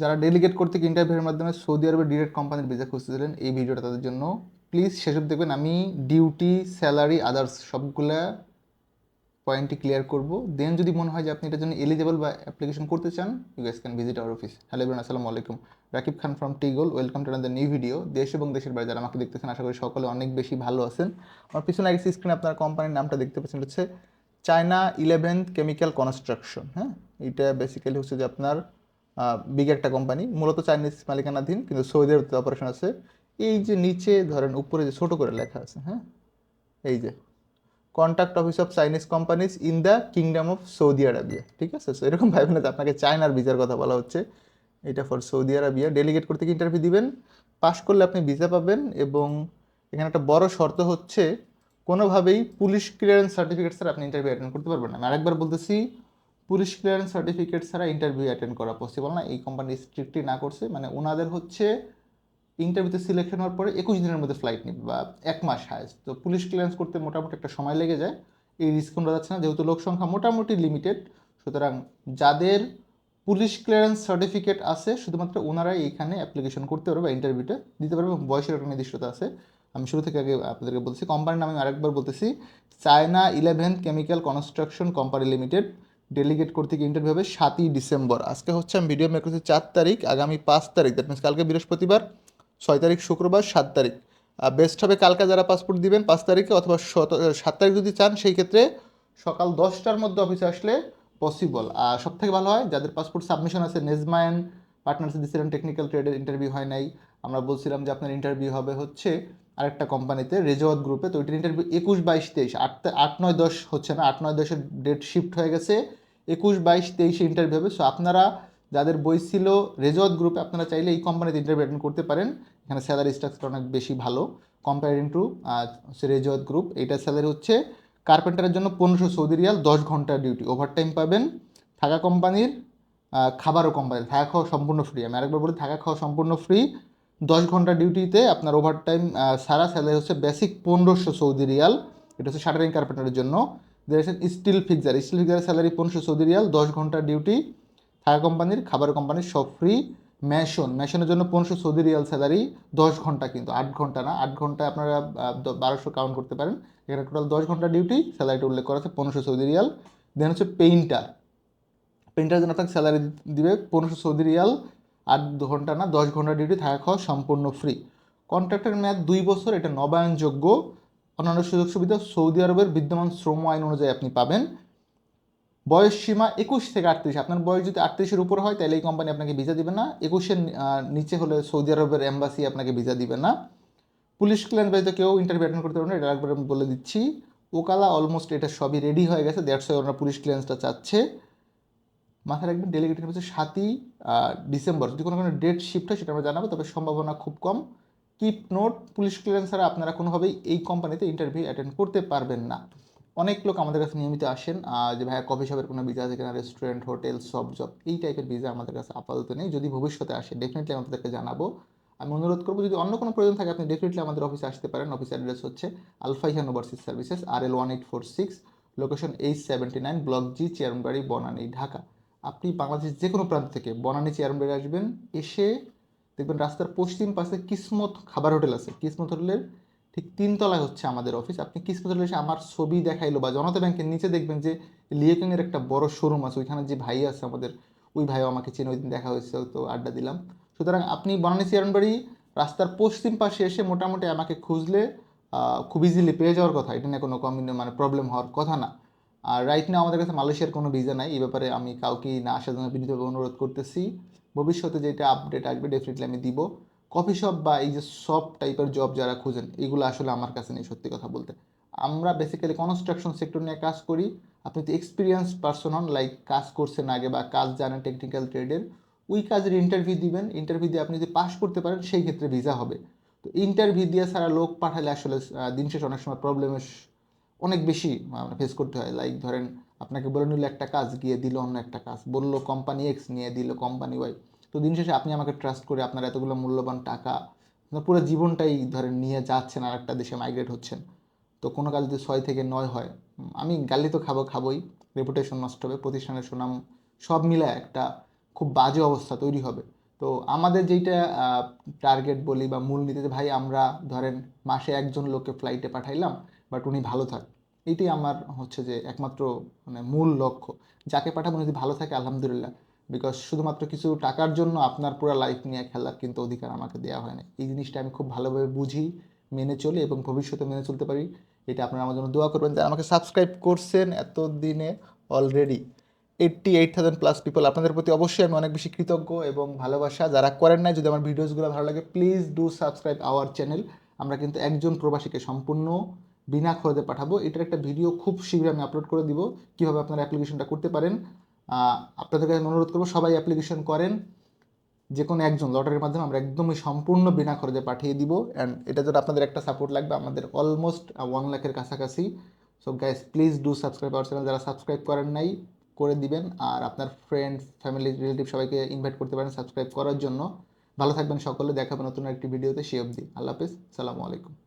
যারা ডেলিগেট করতে ইন্টারভিউর মাধ্যমে সৌদি আরবের ডিরেক্ট কোম্পানির ভিসা খুঁজতেছিলেন, এই ভিডিওটা তাদের জন্য। প্লিজ সেসব দেখবেন, আমি ডিউটি স্যালারি আদার্স সবগুলা পয়েন্টটি ক্লিয়ার করব। দেন যদি মনে হয় যে আপনি এটার জন্য এলিজেবল বা অ্যাপ্লিকেশন করতে চান you guys can visit our office hello everyone আসসালামু আলাইকুম। Rakib Khan from টিগোল welcome to the new video দেশ এবং দেশের বাইরে যারা আমাকে দেখতেছেন, আশা করি সকলে অনেক বেশি ভালো আছেন। আমার পিছনে এক স্ক্রিনে আপনার কোম্পানির নামটা দেখতে পাচ্ছেন হচ্ছে চায়না ইলেভেন্থ কেমিক্যাল কনস্ট্রাকশন হ্যাঁ এটা বেসিক্যালি হচ্ছে যে আপনার বিগ একটা কোম্পানি মূলত চাইনিজ মালিকানাধীন, কিন্তু সৌদি আরবে অপারেশন আছে। এই যে নিচে ধরেন উপরে যে ছোট করে লেখা আছে হ্যাঁ? এই যে contact office of Chinese companies in the kingdom of Saudi Arabia ঠিক আছে? সো এরকম ভাবে না আপনাকে চায়নার ভিসার কথা বলা হচ্ছে, এটা ফর সৌদি আরাবিয়া ডেলিগেট করতে ইন্টারভিউ দিবেন? পাশ করলে আপনি ভিসা পাবেন এবং এখানে একটা বড় শর্ত হচ্ছে, কোনোভাবেই পুলিশ ক্লিয়ারেন্স সার্টিফিকেট স্যার আপনি ইন্টারভিউ অ্যাটেন্ড করতে পারবেন না। আমি আরেকবার বলতেছি পুলিশ ক্লিয়ারেন্স সার্টিফিকেট ছাড়া ইন্টারভিউ অ্যাটেন্ড করা পসিবল না। এই কোম্পানি স্ট্রিক্টলি না করছে। মানে ওনাদের হচ্ছে ইন্টারভিউতে সিলেকশন হওয়ার পরে একুশ দিনের মধ্যে ফ্লাইট নিবে বা এক মাস হায়েস্ট তো পুলিশ ক্লিয়ারেন্স করতে মোটামুটি একটা সময় লেগে যায়। এই রিস্ক আমরা যাচ্ছে না? যেহেতু লোক সংখ্যা মোটামুটি লিমিটেড সুতরাং যাদের পুলিশ ক্লিয়ারেন্স সার্টিফিকেট আছে, শুধুমাত্র ওনারাই এখানে অ্যাপ্লিকেশন করতে পারবে বা ইন্টারভিউটা দিতে পারবে এবং বয়সের একটা নির্দিষ্টতা আছে। আমি শুরু থেকে আগে আপনাদেরকে বলছি কোম্পানির নাম আমি আরেকবার বলতেছি, China eleven chemical construction company limited delegate করতে গিয়ে ইন্টারভিউ হবে সাতই ডিসেম্বর। আজকে হচ্ছে আমি ভিডিও মেক চার তারিখ, আগামী পাঁচ তারিখ। দ্যাট মিনস কালকে বৃহস্পতিবার, ছয় তারিখ শুক্রবার, সাত তারিখ। বেস্ট হবে কালকে যারা পাসপোর্ট দিবেন, পাঁচ তারিখে অথবা সাত তারিখ যদি চান, সেই ক্ষেত্রে সকাল দশটার মধ্যে অফিসে আসলে পসিবল আর সব থেকে ভালো হয়, যাদের পাসপোর্ট সাবমিশন আছে নেজমায়ন পার্টনার্স দিচ্ছিলেন টেকনিক্যাল ট্রেডের ইন্টারভিউ হয় নাই। আমরা বলছিলাম যে আপনার ইন্টারভিউ হবে হচ্ছে আরেকটা কোম্পানিতে রেজওয়াত গ্রুপে তো ওইটার ইন্টারভিউ একুশ বাইশ তেইশ। আট আট, নয়, দশ হচ্ছে না। আট, নয়, দশের ডেট শিফট হয়ে গেছে। একুশ বাইশ তেইশে ইন্টারভিউ হবে। সো আপনারা যাদের বই ছিল রেজওয়াত গ্রুপে আপনারা চাইলে এই কোম্পানিতে ইন্টারভিউ অ্যাটেন্ড করতে পারেন। এখানে স্যালারি স্ট্রাকচার অনেক বেশি ভালো। কম্পায়ারিং টু রেজওয়াত গ্রুপ এইটার স্যালারি হচ্ছে কার্পেন্টারের জন্য পনেরোশো সৌদি রিয়াল, দশ ঘণ্টা ডিউটি ওভারটাইম পাবেন। থাকা কোম্পানির খাবারও কোম্পানির থাকা খাওয়া সম্পূর্ণ ফ্রি আমি আরেকবার বলি, থাকা খাওয়া সম্পূর্ণ ফ্রি দশ ঘণ্টা ডিউটিতে আপনার ওভারটাইম সারা স্যালারি হচ্ছে বেসিক পনেরোশো সৌদি রিয়াল। এটা হচ্ছে শাটারিং কার্পেন্টারের জন্য। স্টিল ফিক্সার স্টিল ফিক্সারের স্যালারি পনেরোশো সৌদি রিয়াল, দশ ঘণ্টা ডিউটি থাকা কোম্পানির খাবার কোম্পানির সব ফ্রি ম্যাশন ম্যাশনের জন্য পনেরোশো সৌদি রিয়াল স্যালারি দশ ঘণ্টা কিন্তু, আট ঘণ্টা না, আট ঘন্টায় আপনারা বারোশো কাউন্ট করতে পারেন। এখানে টোটাল দশ ঘণ্টা ডিউটি স্যালারিটা উল্লেখ করা আছে পনেরোশো সৌদি রিয়াল। দেন হচ্ছে পেইন্টার পেইন্টার জন্য আপনাকে স্যালারি দিবে পনেরোশো সৌদি রিয়াল। আট ঘণ্টা না, দশ ঘণ্টা ডিউটি থাকা খাওয়া সম্পূর্ণ ফ্রি কন্ট্রাক্টের মেয়াদ দুই বছর, এটা নবায়নযোগ্য। অন্যান্য সুযোগ সুবিধা, সৌদি আরবের বিদ্যমান শ্রম আইন অনুযায়ী আপনি পাবেন। বয়স সীমা একুশ থেকে আটত্রিশ। আপনার বয়স যদি আটত্রিশের উপর হয়, তাহলে এই কোম্পানি আপনাকে ভিসা দিবে না। একুশের নিচে হলে সৌদি আরবের এম্বাসি আপনাকে ভিসা দিবে না। পুলিশ ক্লিয়ার বাড়িতে কেউ ইন্টারভিউ অ্যাটেন্ড করতে পারবে না, এটা একবার আমি বলে দিচ্ছি। ওকালা অলমোস্ট এটা সবই রেডি হয়ে গেছে ওয়াই ওনারা পুলিশ ক্লিয়ারেন্সটা চাচ্ছে। মাথায় রাখবেন ডেলিগেট হচ্ছে সাতই ডিসেম্বর। যদি কোনো কোনো ডেট শিফট হয়, সেটা আমরা জানাব, তবে সম্ভাবনা খুব কম। কিপ নোট পুলিশ ক্লিয়ারেন্স ছাড়া আপনারা কোনোভাবেই এই কোম্পানিতে ইন্টারভিউ অ্যাটেন্ড করতে পারবেন না। অনেক লোক আমাদের কাছে নিয়মিত আসেন যে ভাইয়া কফি শপের কোনো ভিসা আছে কিনা রেস্টুরেন্ট হোটেল সব জব এই টাইপের ভিসা আমাদের কাছে আপাতত নেই। যদি ভবিষ্যতে আসে ডেফিনেটলি আমাদেরকে জানাব। আমি অনুরোধ করব, যদি অন্য কোনো প্রয়োজন থাকে, আপনি ডেফিনেটলি আমাদের অফিসে আসতে পারেন। অফিস অ্যাড্রেস হচ্ছে আলফাইহান overseas services R L one eight four six location H seventy nine block G চেয়ারমবাড়ি Banani Dhaka আপনি বাংলাদেশের যে কোনো প্রান্ত থেকে বনানী চেয়ারমবাড়ি আসবেন, এসে দেখবেন রাস্তার পশ্চিম পাশে কিসমত খাবার হোটেল আছে। কিসমত হোটেলের ঠিক তিনতলায় হচ্ছে আমাদের অফিস। আপনি কিসমত হোটেলে এসে আমার ছবি দেখাইলো বা জনতা ব্যাংকের নিচে দেখবেন যে লিয়েকিংয়ের একটা বড় শোরুম আছে। ওইখানে যে ভাই আছে আমাদের, ওই ভাইও আমাকে চেনে ওই দিন দেখা হয়েছে, তো আড্ডা দিলাম। সুতরাং আপনি বনানী চেয়ারনবাড়ি রাস্তার পশ্চিম পাশে এসে মোটামুটি আমাকে খুঁজলে খুব ইজিলি পেয়ে যাওয়ার কথা। এটা নিয়ে কোনো কমিউনি মানে প্রবলেম হওয়ার কথা না। আর রাইট নাও আমাদের কাছে মালয়েশিয়ার কোনো ভিসা নাই, এই ব্যাপারে আমি কাউকেই না আসার জন্য বিনীতভাবে অনুরোধ করতেছি। ভবিষ্যতে যেটা আপডেট আসবে ডেফিনেটলি আমি দিব। কফি শপ বা এই যে সব টাইপের জব যারা খুঁজেন, এগুলো আসলে আমার কাছে নেই, সত্যি কথা বলতে। আমরা বেসিক্যালি কনস্ট্রাকশন সেক্টর নিয়ে কাজ করি। আপনি তো এক্সপিরিয়েন্স পার্সন হন লাইক কাজ করছেন আগে বা কাজ জানেন টেকনিক্যাল ট্রেডের ওই কাজের ইন্টারভিউ দিবেন। ইন্টারভিউ দিয়ে আপনি যদি পাস করতে পারেন, সেই ক্ষেত্রে ভিসা হবে। তো ইন্টারভিউ দিয়ে সারা লোক পাঠালে আসলে দিন শেষে অনেক সময় প্রবলেমের অনেক বেশি ফেস করতে হয়। লাইক ধরেন, আপনাকে বলে নিল একটা কাজ, গিয়ে দিল অন্য একটা কাজ। বলল কোম্পানি এক্স নিয়ে দিল কোম্পানি ওয়াই তো দিন শেষে আপনি আমাকে ট্রাস্ট করে আপনার এতগুলো মূল্যবান টাকা, আপনার পুরো জীবনটাই ধরেন নিয়ে যাচ্ছেন আর একটা দেশে মাইগ্রেট হচ্ছেন। তো কোনো কাজ যদি ছয় থেকে নয় হয় আমি গালি তো খাব, খাবোই। রেপুটেশন নষ্ট হবে, প্রতিষ্ঠানের সুনাম সব মিলে একটা খুব বাজে অবস্থা তৈরি হবে। তো আমাদের যেইটা টার্গেট বলি বা মূল নীতিতে ভাই আমরা ধরেন মাসে একজন লোককে ফ্লাইটে পাঠাইলাম বাট উনি ভালো থাক এইটাই আমার হচ্ছে যে একমাত্র মানে মূল লক্ষ্য। যাকে পাঠাবো যদি ভালো থাকে, আলহামদুলিল্লাহ। বিকজ শুধুমাত্র কিছু টাকার জন্য আপনার পুরো লাইফ নিয়ে খেলার কিন্তু অধিকার আমাকে দেওয়া হয় না এই জিনিসটা আমি খুব ভালোভাবে বুঝি, মেনে চলি এবং ভবিষ্যতে মেনে চলতে পারি। এটা আপনারা আমার জন্য দোয়া করবেন যারা আমাকে সাবস্ক্রাইব করছেন এত দিনে already eighty eight thousand plus people আপনাদের প্রতি অবশ্যই আমি অনেক বেশি কৃতজ্ঞ এবং ভালোবাসা। যারা করেন নাই, যদি আমার ভিডিওসগুলো ভালো লাগে please do subscribe our channel আমরা কিন্তু একজন প্রবাসীকে সম্পূর্ণ বিনা খরচে পাঠাবো। এটার একটা ভিডিও খুব শীঘ্রই আমি আপলোড করে দিব কীভাবে আপনারা অ্যাপ্লিকেশনটা করতে পারেন। আহ, আপনাদেরকে আমি অনুরোধ করব সবাই অ্যাপ্লিকেশন করেন। যে কোনো একজন লটারির মাধ্যমে আমরা একদমই সম্পূর্ণ বিনা খরচে পাঠিয়ে দিব। অ্যান্ড এটা যদি আপনাদের একটা সাপোর্ট লাগবে আমাদের অলমোস্ট ওয়ান লাখের কাছাকাছি। So guys please do subscribe our channel যারা সাবস্ক্রাইব করেন নাই করে দিবেন। আর আপনার ফ্রেন্ড ফ্যামিলি রিলেটিভ সবাইকে ইনভাইট করতে পারেন সাবস্ক্রাইব করার জন্য। ভালো থাকবেন সকলে দেখাবেন নতুন একটি ভিডিওতে সে অবধি। আল্লাহ হাফিজ। সালামু আলাইকুম।